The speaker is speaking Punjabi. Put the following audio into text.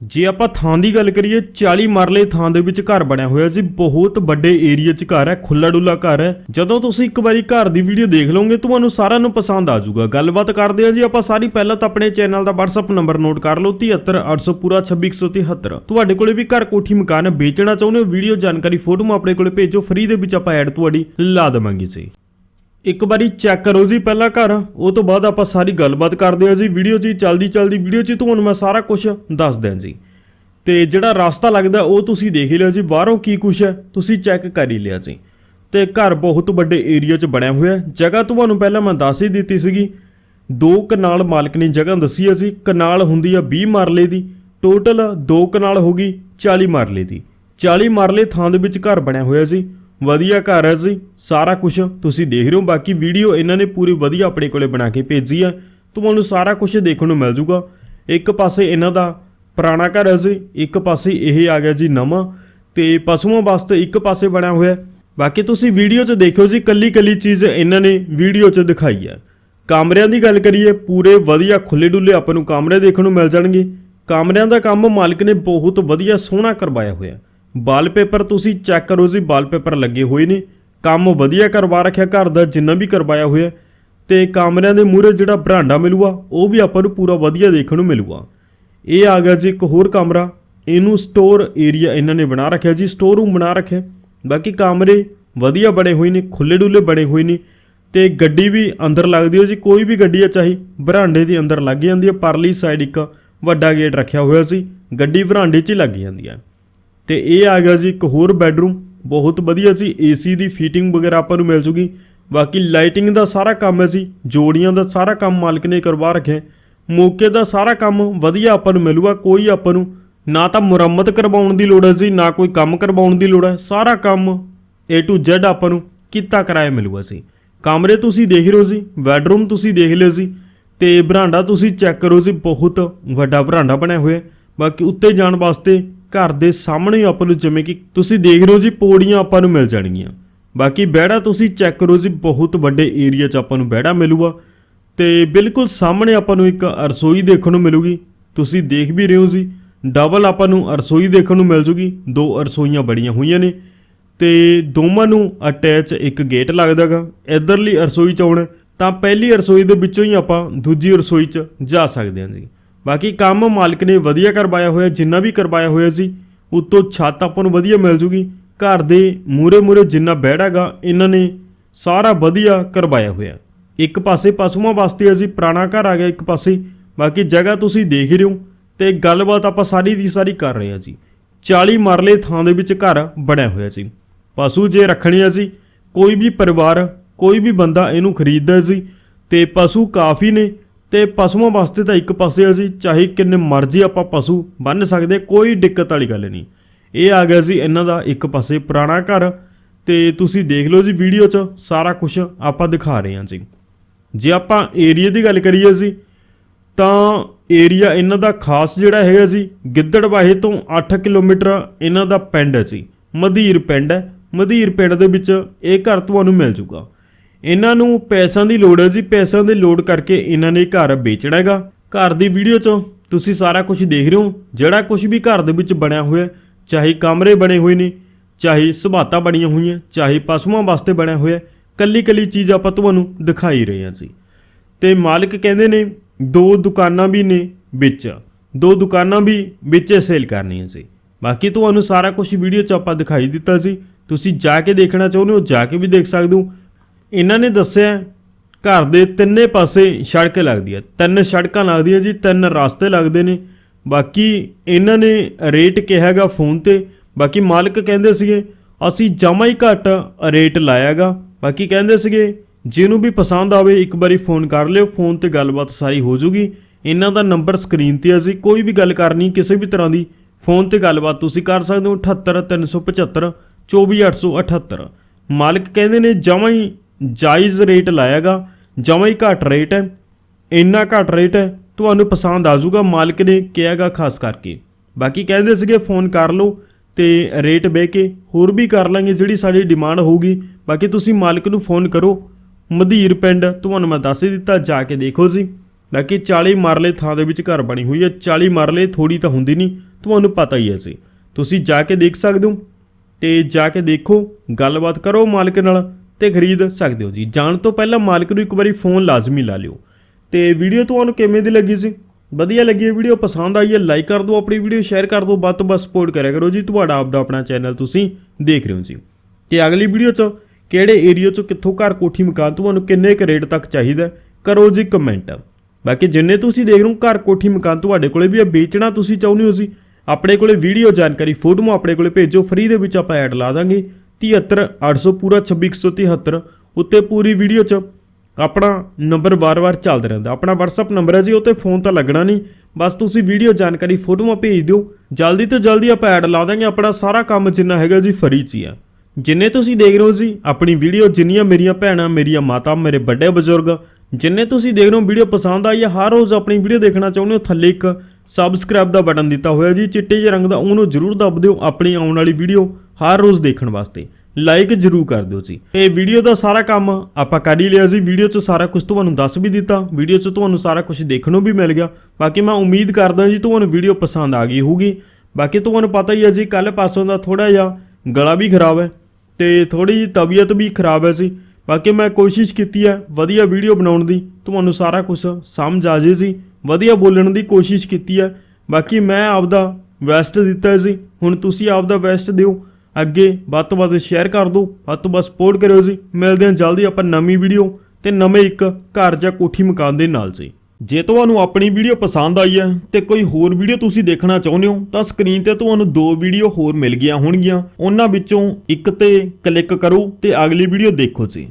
ਜੇ ਆਪਾਂ ਥਾਂ ਦੀ ਗੱਲ ਕਰੀਏ 40 ਮਰਲੇ ਥਾਂ ਦੇ ਵਿੱਚ ਘਰ ਬਣਿਆ ਹੋਇਆ ਸੀ ਬਹੁਤ ਵੱਡੇ ਏਰੀਆ 'ਚ ਘਰ ਹੈ ਖੁੱਲਾ ਡੁੱਲਾ ਘਰ ਹੈ। ਜਦੋਂ ਤੁਸੀਂ ਇੱਕ ਵਾਰੀ ਘਰ ਦੀ ਵੀਡੀਓ ਦੇਖ ਲਓਗੇ, ਤੁਹਾਨੂੰ ਸਾਰਿਆਂ ਨੂੰ ਪਸੰਦ ਆ ਜਾਊਗਾ। ਗੱਲਬਾਤ ਕਰਦੇ ਹਾਂ ਜੀ, ਆਪਾਂ ਸਾਰੀ ਪਹਿਲਾਂ ਤਾਂ ਆਪਣੇ ਚੈਨਲ ਦਾ WhatsApp ਨੰਬਰ ਨੋਟ ਕਰ ਲਓ 73800 ਪੂਰਾ 26173 ਤੁਹਾਡੇ ਕੋਲੇ ਵੀ ਘਰ ਕੋਠੀ ਮਕਾਨ ਵੇਚਣਾ ਚਾਹੁੰਦੇ ਹੋ ਵੀਡੀਓ ਜਾਣਕਾਰੀ ਫੋਟੋਆਂ ਆਪਣੇ ਕੋਲੇ ਭੇਜੋ ਫ੍ਰੀ ਦੇ ਵਿੱਚ ਆਪਾਂ ਐਡ ਤੁਹਾਡੀ ਲਾ ਦੇਵਾਂਗੇ ਜੀ। ਇੱਕ ਵਾਰੀ ਚੈੱਕ ਕਰੋ ਜੀ ਪਹਿਲਾਂ ਘਰ, ਉਹ ਤੋਂ ਬਾਅਦ ਆਪਾਂ ਸਾਰੀ ਗੱਲਬਾਤ ਕਰਦੇ ਹਾਂ ਜੀ। ਵੀਡੀਓ 'ਚ ਹੀ ਚਲਦੀ ਚਲਦੀ, ਵੀਡੀਓ 'ਚ ਹੀ ਤੁਹਾਨੂੰ ਮੈਂ ਸਾਰਾ ਕੁਝ ਦੱਸ ਦਿਆਂ ਜੀ। ਤੇ ਜਿਹੜਾ ਰਸਤਾ ਲੱਗਦਾ, ਉਹ ਤੁਸੀਂ ਦੇਖ ਹੀ ਲਿਆ ਜੀ, ਬਾਹਰੋਂ ਕੀ ਕੁਛ ਹੈ, ਤੁਸੀਂ ਚੈੱਕ ਕਰ ਹੀ ਲਿਆ ਜੀ। ਤੇ ਘਰ ਬਹੁਤ ਵੱਡੇ ਏਰੀਆ 'ਚ ਬਣਿਆ ਹੋਇਆ ਹੈ। ਜਗ੍ਹਾ ਤੁਹਾਨੂੰ ਪਹਿਲਾਂ ਮੈਂ ਦੱਸ ਹੀ ਦਿੱਤੀ ਸੀਗੀ। ਦੋ ਕਨਾਲ ਮਾਲਕ ਨੇ ਜਗ੍ਹਾ ਦੱਸੀ ਹੈ ਜੀ। ਕਨਾਲ ਹੁੰਦੀ ਆ 20 ਮਰਲੇ ਦੀ। ਟੋਟਲ ਦੋ ਕਨਾਲ ਹੋ ਗਈ 40 ਮਰਲੇ ਦੀ। 40 ਮਰਲੇ ਥਾਂ ਦੇ ਵਿੱਚ ਘਰ ਬਣਿਆ ਹੋਇਆ ਸੀ ਵਧੀਆ ਘਰ ਹੈ ਜੀ, ਸਾਰਾ ਕੁਝ ਤੁਸੀਂ ਦੇਖ ਰਹੇ ਹੋ, ਬਾਕੀ ਵੀਡੀਓ ਇਹਨਾਂ ਨੇ ਪੂਰੀ ਵਧੀਆ ਆਪਣੇ ਕੋਲੇ ਬਣਾ ਕੇ ਭੇਜੀ ਹੈ ਤੁਹਾਨੂੰ ਸਾਰਾ ਕੁਝ ਦੇਖਣ ਨੂੰ ਮਿਲ ਜੂਗਾ। ਇੱਕ ਪਾਸੇ ਇਹਨਾਂ ਦਾ ਪੁਰਾਣਾ ਘਰ ਹੈ ਜੀ, ਇੱਕ ਪਾਸੇ ਇਹ ਆ ਗਿਆ ਜੀ ਨਵਾਂ, ਤੇ ਪਸ਼ੂਆਂ ਵਾਸਤੇ ਇੱਕ ਪਾਸੇ ਬਣਿਆ ਹੋਇਆ। ਬਾਕੀ ਤੁਸੀਂ ਵੀਡੀਓ 'ਚ ਦੇਖਿਓ ਜੀ ਕੱਲੀ ਕੱਲੀ ਚੀਜ਼ ਇਹਨਾਂ ਨੇ ਵੀਡੀਓ 'ਚ ਦਿਖਾਈ ਹੈ ਕਮਰਿਆਂ ਦੀ ਗੱਲ ਕਰੀਏ, ਪੂਰੇ ਵਧੀਆ ਖੁੱਲੇ ਡੁੱਲੇ ਆਪਾਂ ਨੂੰ ਕਮਰੇ ਦੇਖਣ ਨੂੰ ਮਿਲ ਜਾਣਗੇ। ਕਮਰਿਆਂ ਦਾ ਕੰਮ ਮਾਲਕ ਨੇ ਬਹੁਤ ਵਧੀਆ ਸੋਹਣਾ ਕਰਵਾਇਆ ਹੋਇਆ। ਵਾਲਪੇਪਰ ਤੁਸੀਂ ਚੈੱਕ ਕਰੋ ਜੀ, ਵਾਲਪੇਪਰ ਲੱਗੇ ਹੋਏ ਨੇ। ਕੰਮ ਵਧੀਆ ਕਰਵਾ ਰੱਖਿਆ, ਘਰ ਦਾ ਜਿੰਨਾ ਵੀ ਕਰਵਾਇਆ ਹੋਇਆ ਤੇ ਕਮਰਿਆਂ ਦੇ ਮੂਹਰੇ ਜਿਹੜਾ ਬਰਾਂਡਾ ਮਿਲੂਗਾ ਉਹ ਵੀ ਆਪਾਂ ਨੂੰ ਪੂਰਾ ਵਧੀਆ ਦੇਖਣ ਨੂੰ ਮਿਲੂਗਾ ਇਹ ਆ ਗਿਆ ਜੀ ਇੱਕ ਹੋਰ ਕਮਰਾ। ਇਹਨੂੰ ਸਟੋਰ ਏਰੀਆ ਇਹਨਾਂ ਨੇ ਬਣਾ ਰੱਖਿਆ ਜੀ ਸਟੋਰ ਰੂਮ ਬਣਾ ਰੱਖਿਆ। ਬਾਕੀ ਕਮਰੇ ਵਧੀਆ ਬਣੇ ਹੋਏ ਨੇ ਖੁੱਲੇ ਡੁੱਲੇ ਬਣੇ ਹੋਏ ਨੇ। ਤੇ ਗੱਡੀ ਵੀ ਅੰਦਰ ਲੱਗਦੀ ਹੈ ਜੀ, ਕੋਈ ਵੀ ਗੱਡੀ ਹੈ ਚਾਹੇ ਬਰਾਂਡੇ ਦੇ ਅੰਦਰ ਲੱਗ ਜਾਂਦੀ ਹੈ, ਪਰਲੀ ਸਾਈਡ ਇੱਕ ਵੱਡਾ ਗੇਟ ਰੱਖਿਆ ਹੋਇਆ ਸੀ। ਗੱਡੀ ਬਰਾਂਡੇ 'ਚ ਹੀ ਲੱਗ ਜਾਂਦੀ ਹੈ। ਤੇ ਇਹ ਆ ਗਿਆ ਜੀ ਇੱਕ ਹੋਰ ਬੈਡਰੂਮ ਬਹੁਤ ਵਧੀਆ ਸੀ ਏਸੀ ਦੀ ਫਿਟਿੰਗ ਵਗੈਰਾ ਆਪਾਂ ਨੂੰ ਮਿਲ ਜੂਗੀ। ਬਾਕੀ ਲਾਈਟਿੰਗ ਦਾ ਸਾਰਾ ਕੰਮ ਹੈ ਜੀ, ਜੋੜੀਆਂ ਦਾ ਸਾਰਾ ਕੰਮ ਮਾਲਕ ਨੇ ਕਰਵਾ ਰੱਖਿਆ ਮੌਕੇ ਦਾ ਸਾਰਾ ਕੰਮ ਵਧੀਆ ਆਪਾਂ ਨੂੰ ਮਿਲੂਗਾ, ਕੋਈ ਆਪਾਂ ਨੂੰ ਨਾ ਤਾਂ ਮੁਰੰਮਤ ਕਰਵਾਉਣ ਦੀ ਲੋੜ ਹੈ ਜੀ, ਨਾ ਕੋਈ ਕੰਮ ਕਰਵਾਉਣ ਦੀ ਲੋੜ ਹੈ। ਸਾਰਾ ਕੰਮ A to Z ਆਪਾਂ ਨੂੰ ਕੀਤਾ ਕਰਾਇਆ ਮਿਲੂਗਾ ਜੀ। ਕਮਰੇ ਤੁਸੀਂ ਦੇਖ ਰਹੇ ਹੋ ਜੀ ਬੈਡਰੂਮ ਤੁਸੀਂ ਦੇਖ ਲਿਓ ਜੀ, ਤੇ ਬਰਾਂਡਾ ਤੁਸੀਂ ਚੈੱਕ ਕਰੋ ਜੀ, ਬਹੁਤ ਵੱਡਾ ਬਰਾਂਡਾ ਬਣਿਆ ਹੋਇਆ ਬਾਕੀ ਉੱਤੇ ਜਾਣ ਵਾਸਤੇ ਘਰ ਦੇ ਸਾਹਮਣੇ ਆਪਾਂ ਨੂੰ ਜਿਵੇਂ ਕਿ ਤੁਸੀਂ ਦੇਖ ਰਹੇ ਹੋ ਜੀ, ਪੌੜੀਆਂ ਆਪਾਂ ਨੂੰ ਮਿਲ ਜਾਣਗੀਆਂ। ਬਾਕੀ ਬਹਿੜਾ ਤੁਸੀਂ ਚੈੱਕ ਕਰੋ ਜੀ, ਬਹੁਤ ਵੱਡੇ ਏਰੀਆ 'ਚ ਆਪਾਂ ਨੂੰ ਬਹਿੜਾ ਮਿਲੂਗਾ। ਤੇ ਬਿਲਕੁਲ ਸਾਹਮਣੇ ਆਪਾਂ ਨੂੰ ਇੱਕ ਰਸੋਈ ਦੇਖਣ ਨੂੰ ਮਿਲੂਗੀ। ਤੁਸੀਂ ਦੇਖ ਵੀ ਰਹੇ ਹੋ ਜੀ ਡਬਲ ਆਪਾਂ ਨੂੰ ਰਸੋਈ ਦੇਖਣ ਨੂੰ ਮਿਲ ਜੂਗੀ। ਦੋ ਰਸੋਈਆਂ ਬੜੀਆਂ ਹੋਈਆਂ ਨੇ। ਤੇ ਦੋਵਾਂ ਨੂੰ ਅਟੈਚ ਇੱਕ ਗੇਟ ਲੱਗਦਾਗਾ ਇਧਰਲੀ ਰਸੋਈ ਚ ਆਉਣਾ ਤਾਂ ਪਹਿਲੀ ਰਸੋਈ ਦੇ ਵਿੱਚੋਂ ਹੀ ਆਪਾਂ ਦੂਜੀ ਰਸੋਈ ਚ ਜਾ ਸਕਦੇ ਹਾਂ ਜੀ। ਬਾਕੀ ਕੰਮ ਮਾਲਕ ਨੇ ਵਧੀਆ ਕਰਵਾਇਆ ਹੋਇਆ, ਜਿੰਨਾ ਵੀ ਕਰਵਾਇਆ ਹੋਇਆ ਸੀ, ਉੱਤੋਂ ਛੱਤ ਆਪਾਂ ਨੂੰ ਵਧੀਆ ਮਿਲ ਜੂਗੀ। ਘਰ ਦੇ ਮੂਰੇ ਮੂਰੇ ਜਿੰਨਾ ਬੈੜਾਗਾ ਇਹਨਾਂ ਨੇ ਸਾਰਾ ਵਧੀਆ ਕਰਵਾਇਆ ਹੋਇਆ। ਇੱਕ ਪਾਸੇ ਪਸ਼ੂਆਂ ਵਾਸਤੇ ਅਸੀਂ ਪੁਰਾਣਾ ਘਰ ਆ ਗਿਆ, ਇੱਕ ਪਾਸੇ ਬਾਕੀ ਜਗ੍ਹਾ ਤੁਸੀਂ ਦੇਖ ਰਹੇ ਹੋ ਤੇ ਗੱਲਬਾਤ ਆਪਾਂ ਸਾਰੀ ਦੀ ਸਾਰੀ ਕਰ ਰਹੇ ਹਾਂ ਜੀ। 40 ਮਰਲੇ ਥਾਂ ਦੇ ਵਿੱਚ ਘਰ ਬਣਿਆ ਹੋਇਆ ਸੀ। ਪਸ਼ੂ ਜੇ ਰੱਖਣੇ ਆ ਜੀ, ਕੋਈ ਵੀ ਪਰਿਵਾਰ, ਕੋਈ ਵੀ ਬੰਦਾ ਇਹਨੂੰ ਖਰੀਦਦਾ ਸੀ ਤੇ ਪਸ਼ੂ ਕਾਫੀ ਨੇ ਤੇ ਪਸ਼ੂਆਂ ਵਾਸਤੇ ਤਾਂ ਇੱਕ ਪਾਸੇ ਆ ਜੀ, ਚਾਹੇ ਕਿੰਨੇ ਮਰਜ਼ੀ ਆਪਾਂ ਪਸ਼ੂ ਬੰਨ ਸਕਦੇ, ਕੋਈ ਦਿੱਕਤ ਵਾਲੀ ਗੱਲ ਨਹੀਂ। ਇਹ ਆ ਗਿਆ ਜੀ ਇਹਨਾਂ ਦਾ ਇੱਕ ਪਾਸੇ ਪੁਰਾਣਾ ਘਰ ਤੇ ਤੁਸੀਂ ਦੇਖ ਲਓ ਜੀ ਵੀਡੀਓ 'ਚ, ਸਾਰਾ ਕੁਝ ਆਪਾਂ ਦਿਖਾ ਰਹੇ ਹਾਂ ਜੀ। ਜੇ ਆਪਾਂ ਏਰੀਆ ਦੀ ਗੱਲ ਕਰੀਏ ਜੀ, ਤਾਂ ਏਰੀਆ ਇਹਨਾਂ ਦਾ ਖਾਸ ਜਿਹੜਾ ਹੈਗਾ ਜੀ ਗਿੱਦੜਵਾਹੇ ਤੋਂ 8 ਕਿਲੋਮੀਟਰ ਇਹਨਾਂ ਦਾ ਪਿੰਡ ਹੈ ਜੀ। ਮਧੀਰ ਪਿੰਡ ਹੈ। ਮਧੀਰ ਪਿੰਡ ਦੇ ਵਿੱਚ ਇਹ ਘਰ ਤੁਹਾਨੂੰ ਮਿਲ ਜੂਗਾ। ਇਹਨਾਂ ਨੂੰ ਪੈਸਿਆਂ ਦੀ ਲੋੜ ਹੈ ਜੀ, ਪੈਸਿਆਂ ਦੀ ਲੋੜ ਕਰਕੇ ਇਹਨਾਂ ਨੇ ਘਰ ਵੇਚਣਾ ਹੈਗਾ। ਘਰ ਦੀ ਵੀਡੀਓ 'ਚ ਤੁਸੀਂ ਸਾਰਾ ਕੁਝ ਦੇਖ ਰਹੇ ਹੋ। ਜਿਹੜਾ ਕੁਝ ਵੀ ਘਰ ਦੇ ਵਿੱਚ ਬਣਿਆ ਹੋਇਆ ਚਾਹੇ ਕਮਰੇ ਬਣੇ ਹੋਏ ਨੇ, ਚਾਹੇ ਸੁਭਾਤਾਂ ਬਣੀਆਂ ਹੋਈਆਂ, ਚਾਹੇ ਪਸ਼ੂਆਂ ਵਾਸਤੇ ਬਣਿਆ ਹੋਇਆ ਕੱਲੀ ਕੱਲੀ ਚੀਜ਼ ਆਪਾਂ ਤੁਹਾਨੂੰ ਦਿਖਾਈ ਰਹੇ ਹਾਂ ਜੀ। ਤੇ ਮਾਲਕ ਕਹਿੰਦੇ ਨੇ, ਦੋ ਦੁਕਾਨਾਂ ਵੀ ਨੇ ਵਿੱਚ, ਦੋ ਦੁਕਾਨਾਂ ਵੀ ਵਿੱਚੇ ਸੇਲ ਕਰਨੀਆਂ ਸੀ। ਬਾਕੀ ਤੁਹਾਨੂੰ ਸਾਰਾ ਕੁਝ ਵੀਡੀਓ 'ਚ ਆਪਾਂ ਦਿਖਾਈ ਦਿੱਤਾ ਸੀ। ਤੁਸੀਂ ਜਾ ਕੇ ਦੇਖਣਾ ਚਾਹੁੰਦੇ ਹੋ, ਜਾ ਕੇ ਵੀ ਦੇਖ ਸਕਦੇ ਹੋ। ਇਹਨਾਂ ਨੇ ਦੱਸਿਆ, ਘਰ ਦੇ ਤਿੰਨੇ ਪਾਸੇ ਸੜਕ ਲੱਗਦੀ ਹੈ। ਤਿੰਨ ਸੜਕਾਂ ਲੱਗਦੀਆਂ ਜੀ, ਤਿੰਨ ਰਸਤੇ ਲੱਗਦੇ ਨੇ। ਬਾਕੀ ਇਹਨਾਂ ਨੇ ਰੇਟ ਕਿਹਾ ਹੈਗਾ ਫੋਨ ਤੇ। ਬਾਕੀ ਮਾਲਕ ਕਹਿੰਦੇ ਸੀਗੇ, ਅਸੀਂ ਜਮਾ ਹੀ ਘੱਟ ਰੇਟ ਲਾਇਆਗਾ। ਬਾਕੀ ਕਹਿੰਦੇ ਸੀਗੇ, ਜਿਹਨੂੰ ਵੀ ਪਸੰਦ ਆਵੇ, ਇੱਕ ਵਾਰੀ ਫੋਨ ਕਰ ਲਿਓ, ਫੋਨ ਤੇ ਗੱਲਬਾਤ ਸਾਰੀ ਹੋ ਜੂਗੀ। ਇਹਨਾਂ ਦਾ ਨੰਬਰ ਸਕਰੀਨ ਤੇ ਅਸੀਂ ਕੋਈ ਵੀ ਗੱਲ ਕਰਨੀ, ਕਿਸੇ ਵੀ ਤਰ੍ਹਾਂ ਦੀ, ਫੋਨ ਤੇ ਗੱਲਬਾਤ ਤੁਸੀਂ ਕਰ ਸਕਦੇ ਹੋ। 78 375 24878 ਮਾਲਕ ਕਹਿੰਦੇ ਨੇ ਜਮਾਂ ਹੀ ਜਾਇਜ਼ ਰੇਟ ਲਾਇਆਗਾ, ਜਮਾਂ ਹੀ ਘੱਟ ਰੇਟ ਹੈ। ਇੰਨਾ ਘੱਟ ਰੇਟ ਹੈ, ਤੁਹਾਨੂੰ ਪਸੰਦ ਆ ਜਾਊਗਾ, ਮਾਲਕ ਨੇ ਕਿਹਾਗਾ ਖਾਸ ਕਰਕੇ। ਬਾਕੀ ਕਹਿੰਦੇ ਸੀਗੇ, ਫੋਨ ਕਰ ਲਓ ਤੇ ਰੇਟ ਬਹਿ ਕੇ ਹੋਰ ਵੀ ਕਰ ਲਾਂਗੇ, ਜਿਹੜੀ ਸਾਡੀ ਡਿਮਾਂਡ ਹੋਊਗੀ। ਬਾਕੀ ਤੁਸੀਂ ਮਾਲਕ ਨੂੰ ਫੋਨ ਕਰੋ, ਮਧੀਰ ਪਿੰਡ, ਤੁਹਾਨੂੰ ਮੈਂ ਦੱਸ ਹੀ ਦਿੱਤਾ, ਜਾ ਕੇ ਦੇਖੋ ਜੀ। ਬਾਕੀ 40 ਮਰਲੇ ਥਾਂ ਦੇ ਵਿੱਚ ਘਰ ਬਣੀ ਹੋਈ ਹੈ 40 ਮਰਲੇ ਥੋੜੀ ਤਾਂ ਹੁੰਦੀ ਨਹੀਂ, ਤੁਹਾਨੂੰ ਪਤਾ ਹੀ ਹੈ ਜੀ। ਤੁਸੀਂ ਜਾ ਕੇ ਦੇਖ ਸਕਦੇ ਹੋ ਤੇ ਜਾ ਕੇ ਦੇਖੋ, ਗੱਲਬਾਤ ਕਰੋ ਮਾਲਕ ਨਾਲ। ਤੇ ਖਰੀਦ ਸਕਦੇ ਹੋ ਜੀ। ਜਾਣ ਤੋਂ ਪਹਿਲਾਂ ਮਾਲਕ ਨੂੰ ਇੱਕ ਵਾਰੀ ਫੋਨ ਲਾਜ਼ਮੀ ਲਾ ਲਿਓ। ਤੇ ਵੀਡੀਓ ਤੁਹਾਨੂੰ ਕਿਵੇਂ ਦੀ ਲੱਗੀ ਸੀ? ਵਧੀਆ ਲੱਗੀ ਹੈ ਵੀਡੀਓ, ਪਸੰਦ ਆਈ ਹੈ ਲਾਈਕ ਕਰ ਦਿਓ ਆਪਣੀ ਵੀਡੀਓ ਸ਼ੇਅਰ ਕਰ ਦਿਓ, ਵੱਧ ਤੋਂ ਵੱਧ ਸਪੋਰਟ ਕਰਿਆ ਕਰੋ ਜੀ। ਤੁਹਾਡਾ ਆਪਦਾ ਆਪਣਾ ਚੈਨਲ ਤੁਸੀਂ ਦੇਖ ਰਹੇ ਹੋ ਜੀ। ਤੇ ਅਗਲੀ ਵੀਡੀਓ 'ਚ ਕਿਹੜੇ ਏਰੀਆ 'ਚ ਕਿੱਥੋਂ ਘਰ ਕੋਠੀ ਮਕਾਨ ਤੁਹਾਨੂੰ ਕਿੰਨੇ ਕੁ ਰੇਟ ਤੱਕ ਚਾਹੀਦਾ ਕਰੋ ਜੀ ਕਮੈਂਟ ਬਾਕੀ ਜਿੰਨੇ ਤੁਸੀਂ ਦੇਖ ਰਹੇ ਹੋ ਘਰ ਕੋਠੀ ਮਕਾਨ ਤੁਹਾਡੇ ਕੋਲੇ ਵੀ ਆ ਵੇਚਣਾ ਤੁਸੀਂ ਚਾਹੁੰਦੇ ਹੋ ਜੀ। ਆਪਣੇ ਕੋਲੇ ਵੀਡੀਓ ਜਾਣਕਾਰੀ, ਫੋਟੋਆਂ ਆਪਣੇ ਕੋਲੇ ਭੇਜੋ ਫ੍ਰੀ ਦੇ ਵਿੱਚ ਆਪਾਂ ਐਡ ਲਾ ਦਾਂਗੇ। 73 800 ਪੂਰਾ 26173 ਉੱਤੇ ਪੂਰੀ ਵੀਡੀਓ 'ਚ ਆਪਣਾ ਨੰਬਰ ਵਾਰ-ਵਾਰ ਚੱਲਦਾ ਰਹਿੰਦਾ। ਆਪਣਾ WhatsApp ਨੰਬਰ ਹੈ ਜੀ, ਉਹ ਤੇ ਫੋਨ ਤਾਂ ਲੱਗਣਾ ਨਹੀਂ। ਬਸ ਤੁਸੀਂ ਵੀਡੀਓ ਜਾਣਕਾਰੀ, ਫੋਟੋਆਂ ਭੇਜ ਦਿਓ। ਜਲਦੀ ਤੋਂ ਜਲਦੀ ਆਪਾਂ ਐਡ ਲਾ ਦਾਂਗੇ। ਆਪਣਾ ਸਾਰਾ ਕੰਮ ਜਿੰਨਾ ਹੈਗਾ ਜੀ, ਫਰੀ 'ਚ ਹੀ ਆ। ਜਿੰਨੇ ਤੁਸੀਂ ਦੇਖ ਰਹੇ ਹੋ ਜੀ, ਆਪਣੀ ਵੀਡੀਓ ਜਿੰਨੀਆਂ ਮੇਰੀਆਂ ਭੈਣਾਂ, ਮੇਰੀਆਂ ਮਾਤਾ, ਮੇਰੇ ਵੱਡੇ ਬਜ਼ੁਰਗ, ਜਿੰਨੇ ਤੁਸੀਂ ਦੇਖ ਰਹੇ ਹੋ ਵੀਡੀਓ ਪਸੰਦ ਆਈ ਹੈ, ਹਰ ਰੋਜ਼ ਆਪਣੀ ਵੀਡੀਓ ਦੇਖਣਾ ਚਾਹੁੰਦੇ ਹੋ, ਥੱਲੇ ਇੱਕ ਸਬਸਕ੍ਰਾਈਬ ਦਾ ਬਟਨ ਦਿੱਤਾ ਹੋਇਆ ਜੀ, ਚਿੱਟੇ ਜਿਹੇ ਰੰਗ ਦਾ, ਉਹਨੂੰ ਜਰੂਰ ਦੱਬ ਦਿਓ। ਆਪਣੀ ਆਉਣ ਵਾਲੀ ਵੀਡੀਓ ਹਰ ਰੋਜ਼ ਦੇਖਣ ਵਾਸਤੇ। ਲਾਈਕ ਜਰੂਰ ਕਰ ਦਿਓ ਜੀ। ਇਹ ਵੀਡੀਓ ਦਾ ਸਾਰਾ ਕੰਮ ਆਪਾਂ ਕਰ ਹੀ ਲਿਆ ਜੀ। ਵੀਡੀਓ 'ਚ ਸਾਰਾ ਕੁਝ ਤੁਹਾਨੂੰ ਦੱਸ ਵੀ ਦਿੱਤਾ। ਵੀਡੀਓ 'ਚ ਤੁਹਾਨੂੰ ਸਾਰਾ ਕੁਝ ਦੇਖਣ ਨੂੰ ਵੀ ਮਿਲ ਗਿਆ। ਬਾਕੀ ਮੈਂ ਉਮੀਦ ਕਰਦਾ ਜੀ ਤੁਹਾਨੂੰ ਵੀਡੀਓ ਪਸੰਦ ਆ ਗਈ ਹੋਊਗੀ। ਬਾਕੀ ਤੁਹਾਨੂੰ ਪਤਾ ਹੀ ਹੈ ਜੀ ਕੱਲ ਪਾਸੋਂ ਦਾ ਥੋੜਾ ਜਿਹਾ ਗਲਾ ਵੀ ਖਰਾਬ ਹੈ ਤੇ ਥੋੜੀ ਜਿਹੀ ਤਬੀਅਤ ਵੀ ਖਰਾਬ ਹੈ ਜੀ। ਬਾਕੀ ਮੈਂ ਕੋਸ਼ਿਸ਼ ਕੀਤੀ ਹੈ ਵਧੀਆ ਵੀਡੀਓ ਬਣਾਉਣ ਦੀ। ਤੁਹਾਨੂੰ ਸਾਰਾ ਕੁਝ ਸਮਝ ਆ ਜੇ ਜੀ। ਵਧੀਆ ਬੋਲਣ ਦੀ ਕੋਸ਼ਿਸ਼ ਕੀਤੀ ਹੈ। ਬਾਕੀ ਮੈਂ ਆਪਦਾ ਵੈਸਟ ਦਿੱਤਾ ਜੀ। ਹੁਣ ਤੁਸੀਂ ਆਪਦਾ ਵੈਸਟ ਦਿਓ। ਅੱਗੇ ਵੱਧ ਤੋਂ ਵੱਧ ਸ਼ੇਅਰ ਕਰ ਦਿਓ, ਵੱਧ ਤੋਂ ਵੱਧ ਸਪੋਰਟ ਕਰਿਓ ਜੀ। ਮਿਲਦੇ ਹਾਂ ਜਲਦੀ ਆਪਾਂ ਨਵੀਂ ਵੀਡੀਓ ਤੇ ਨਵੇਂ ਇੱਕ ਘਰ ਜਾਂ ਕੋਠੀ ਮਕਾਨ ਦੇ ਨਾਲ ਜੀ। ਜੇ ਤੁਹਾਨੂੰ ਆਪਣੀ ਵੀਡੀਓ ਪਸੰਦ ਆਈ ਹੈ ਤੇ ਕੋਈ ਹੋਰ ਵੀਡੀਓ ਤੁਸੀਂ ਦੇਖਣਾ ਚਾਹੁੰਦੇ ਹੋ, ਤਾਂ ਸਕਰੀਨ ਤੇ ਤੁਹਾਨੂੰ ਦੋ ਵੀਡੀਓ ਹੋਰ ਮਿਲ ਗਈਆਂ ਹੋਣਗੀਆਂ। ਉਹਨਾਂ ਵਿੱਚੋਂ ਇੱਕ ਤੇ ਕਲਿੱਕ ਕਰੋ ਤੇ ਅਗਲੀ ਵੀਡੀਓ ਦੇਖੋ ਜੀ।